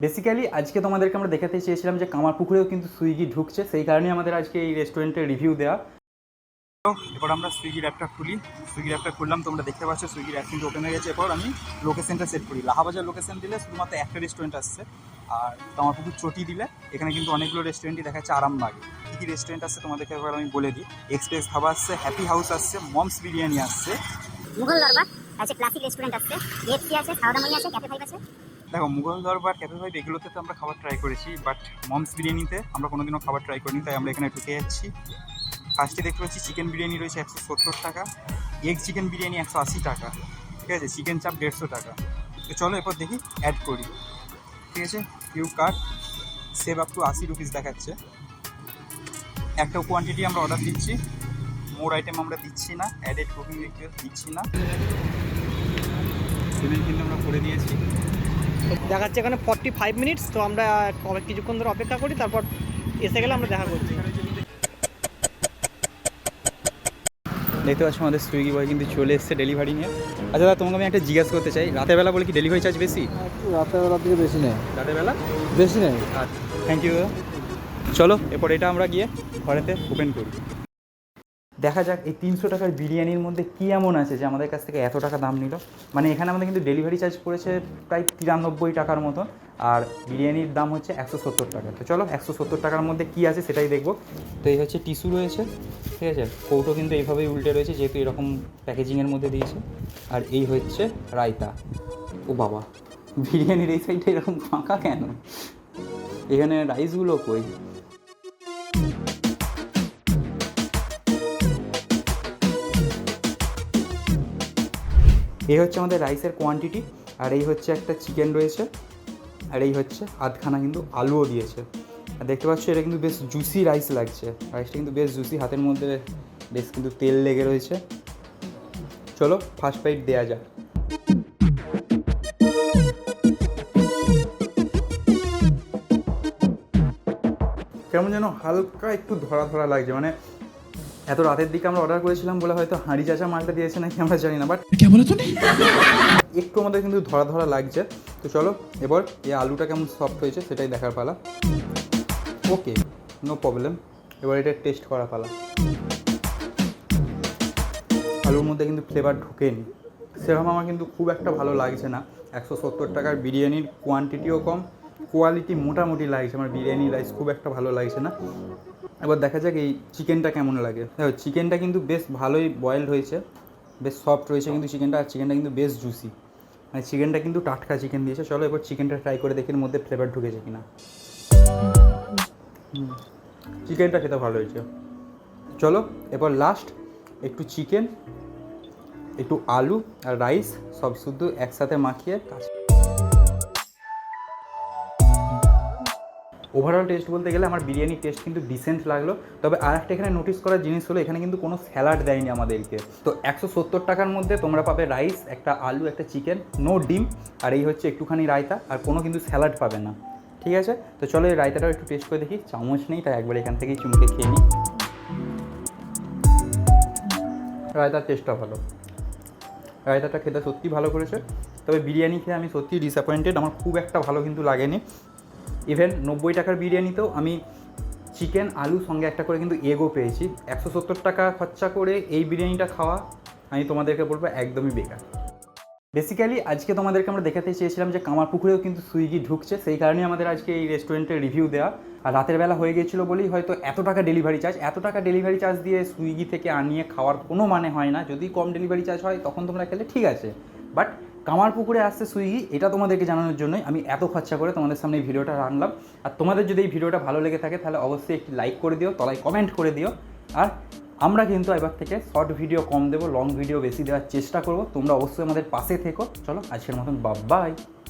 Basically আজকে তোমাদেরকে আমরা দেখাতে চেয়েছিলাম যে কামারপুকুরেও কিন্তু সুইগি ঢুকছে, সেই কারণেই আমাদের আজকে এই রেস্টুরেন্টের রিভিউ দেওয়া এরপর আমরা সুইগির অ্যাপটা খুলি। সুইগির অ্যাপটা খুললাম, তোমরা দেখতে পাচ্ছ সুইগির অ্যাপ কিন্তু ওপেন হয়ে গেছে। এরপর আমি লোকেশনটা সেট করি। লাহাবাজার লোকেশন দিলে শুধুমাত্র একটা রেস্টুরেন্ট আসছে। আর কামারপুকুর চটি দিলে এখানে কিন্তু অনেকগুলো রেস্টুরেন্টই দেখাচ্ছে আরামবাগে। কী কী রেস্টুরেন্ট আসছে তোমাদেরকে এবার আমি বলে দিই। এক্সপ্রেস ধাবা আসছে হ্যাপি হাউস আসছে মমস বিরিয়ানি আসছে। মুঘল দরবার আছে ক্লাসিক রেস্টুরেন্ট এফসি আছে আছে ক্যাফে ফাইভ আছে। দেখো, মুঘল দরবার ক্যাফে ফাইভ এগুলোতে তো আমরা খাবার ট্রাই করেছি বাট মমস বিরিয়ানিতে আমরা কোনোদিনও খাবার ট্রাই করিনি, তাই আমরা এখানে ঢুকে যাচ্ছি। ফার্স্টে দেখতে পাচ্ছি চিকেন বিরিয়ানি রয়েছে একশো সত্তর টাকা এগ চিকেন বিরিয়ানি একশো আশি টাকা, ঠিক আছে? চিকেন চাপ দেড়শো টাকা। তো চলো এরপর দেখি অ্যাড করি। ঠিক আছে? U card save up to আশি রুপিস দেখাচ্ছে। একটা কোয়ান্টিটি আমরা অর্ডার দিচ্ছি মোর আইটেম আমরা দিচ্ছি না অ্যাডেড কুকিং দিচ্ছি না। পেমেন্ট কিন্তু আমরা করে দিয়েছি। দেখাচ্ছে এখানে ফর্টি ফাইভ মিনিটস তো আমরা কিছুক্ষণ ধরে অপেক্ষা করি তারপর এসে গেলে আমরা দেখা করছি। দেখতে পাচ্ছ আমাদের সুইগি বয় কিন্তু চলে এসছে ডেলিভারি নিয়ে। আচ্ছা দাদা তোমাকে আমি একটা জিজ্ঞাসা করতে চাই রাতের বেলা বলে কি ডেলিভারি চার্জ বেশি? রাতের বেলার দিকে বেশি নেই। রাতের বেলা বেশি নেই। আচ্ছা থ্যাংক ইউ চলো এরপর এটা আমরা গিয়ে ঘরেতে ওপেন করি। দেখা যাক এই তিনশো টাকার বিরিয়ানির মধ্যে কী এমন আছে যে আমাদের কাছ থেকে এত টাকা দাম নিল। মানে এখানে আমাদের কিন্তু ডেলিভারি চার্জ পড়েছে প্রায় তিরানব্বই টাকার মতো আর বিরিয়ানির দাম হচ্ছে একশো সত্তর টাকা। তো চলো একশো সত্তর টাকার মধ্যে কী আছে সেটাই দেখব। তো এই হচ্ছে টিস্যু রয়েছে, ঠিক আছে? কৌটো কিন্তু এইভাবেই উল্টে রয়েছে যেহেতু এরকম প্যাকেজিংয়ের মধ্যে দিয়েছে। আর এই হচ্ছে রায়তা। ও বাবা, বিরিয়ানির এই সাইডটা এরকম ফাঁকা কেন? এখানে রাইসগুলো কই? এই হচ্ছে আমাদের রাইসের কোয়ান্টিটি আর এই হচ্ছে একটা চিকেন রয়েছে, আর এই হচ্ছে আধখানা কিন্তু আলুও দিয়েছে। আর দেখতে পাচ্ছ, এটা কিন্তু বেশ জুসি রাইস লাগছে। রাইসটা কিন্তু বেশ জুসি হাতের মধ্যে বেশ কিন্তু তেল লেগে রয়েছে। চলো ফার্স্ট বাইট দেওয়া যাক। কেমন যেন হালকা একটু ধরা ধরা লাগছে মানে এত রাতের দিকে আমরা অর্ডার করেছিলাম বলে হয়তো হাঁড়ি চাচা মালটা দিয়েছে নাকি আমরা জানি না বাট একটু আমাদের কিন্তু ধরা ধরা লাগছে। তো চলো এবার এই আলুটা কেমন সফট হয়েছে সেটাই দেখার পালা। ওকে নো প্রবলেম এবার এটা টেস্ট করা পালা। আলুর মধ্যে কিন্তু ফ্লেভার ঢোকেনি। সেরকম আমার কিন্তু খুব একটা ভালো লাগছে না। একশো সত্তর টাকার বিরিয়ানির কোয়ান্টিটিও কম। কোয়ালিটি মোটামুটি লাগছে আমার বিরিয়ানি রাইস খুব একটা ভালো লাগছে না। এবার দেখা যাক এই চিকেনটা কেমন লাগে। দেখো, চিকেনটা কিন্তু বেশ ভালোই বয়েলড হয়েছে, বেশ সফট রয়েছে কিন্তু চিকেনটা, আর চিকেনটা কিন্তু বেশ জুসি মানে চিকেনটা কিন্তু টাটকা চিকেন দিয়েছে। চলো এবার চিকেনটা ট্রাই করে দেখি মধ্যে ফ্লেভার ঢুকেছে কিনা। চিকেনটা খেতে ভালো হয়েছে। চলো, এবার লাস্ট একটু চিকেন একটু আলু আর রাইস সব শুদ্ধ একসাথে মাখিয়ে কাজ ওভারঅল টেস্ট বলতে গেলে আমার বিরিয়ানির টেস্ট কিন্তু ডিসেন্ট লাগল। তবে আর একটা এখানে নোটিস করার জিনিস হলো, এখানে কিন্তু কোনো স্যালাড দেয়নি আমাদেরকে। তো একশো সত্তর টাকার মধ্যে তোমরা পাবে রাইস একটা আলু, একটা চিকেন নো ডিম, আর এই হচ্ছে একটুখানি রায়তা, আর কোনো কিন্তু স্যালাড পাবে না। ঠিক আছে? তো চলো এই রায়তাটাও একটু টেস্ট করে দেখি। চামচ নেই, তাই একবার এখান থেকেই চুমুকে খেয়ে নিই। রায়তার টেস্টটা ভালো। রায়তাটা খেতে সত্যি ভালো করেছে। তবে বিরিয়ানি খেয়ে আমি সত্যি ডিসঅ্যাপয়েন্টেড আমার খুব একটা ভালো কিন্তু লাগেনি। ইভেন নব্বই টাকার বিরিয়ানিতেও আমি চিকেন আলু, সঙ্গে একটা করে কিন্তু এগও পেয়েছি। একশো সত্তর টাকা খরচা করে এই বিরিয়ানিটা খাওয়া আমি তোমাদেরকে বলব একদমই বেকার। বেসিক্যালি আজকে তোমাদেরকে আমরা দেখাতে চেয়েছিলাম যে কামারপুকুরেও কিন্তু সুইগি ঢুকছে, সেই কারণেই আমাদের আজকে এই রেস্টুরেন্টের রিভিউ দেওয়া। আর রাতের বেলা হয়ে গেছিল বলেই হয়তো এত টাকা ডেলিভারি চার্জ এত টাকা ডেলিভারি চার্জ দিয়ে সুইগি থেকে আনিয়ে খাওয়ার কোনো মানে হয় না। যদি কম ডেলিভারি চার্জ হয়, তখন তোমরা খেলে, ঠিক আছে। বাট কামারপুকুরে আসছে সুইগি, এটা তোমাদেরকে জানানোর জন্যই আমি এত খরচা করে তোমাদের সামনে এই ভিডিওটা রাখলাম। আর তোমাদের যদি এই ভিডিওটা ভালো লেগে থাকে, তাহলে অবশ্যই একটি লাইক করে দিও, তলায় কমেন্ট করে দিও। আর আমরা কিন্তু এবার থেকে শর্ট ভিডিও কম দেবো লং ভিডিও বেশি দেওয়ার চেষ্টা করব। তোমরা অবশ্যই আমাদের পাশে থেকো। চলো, আজকের মতন বাই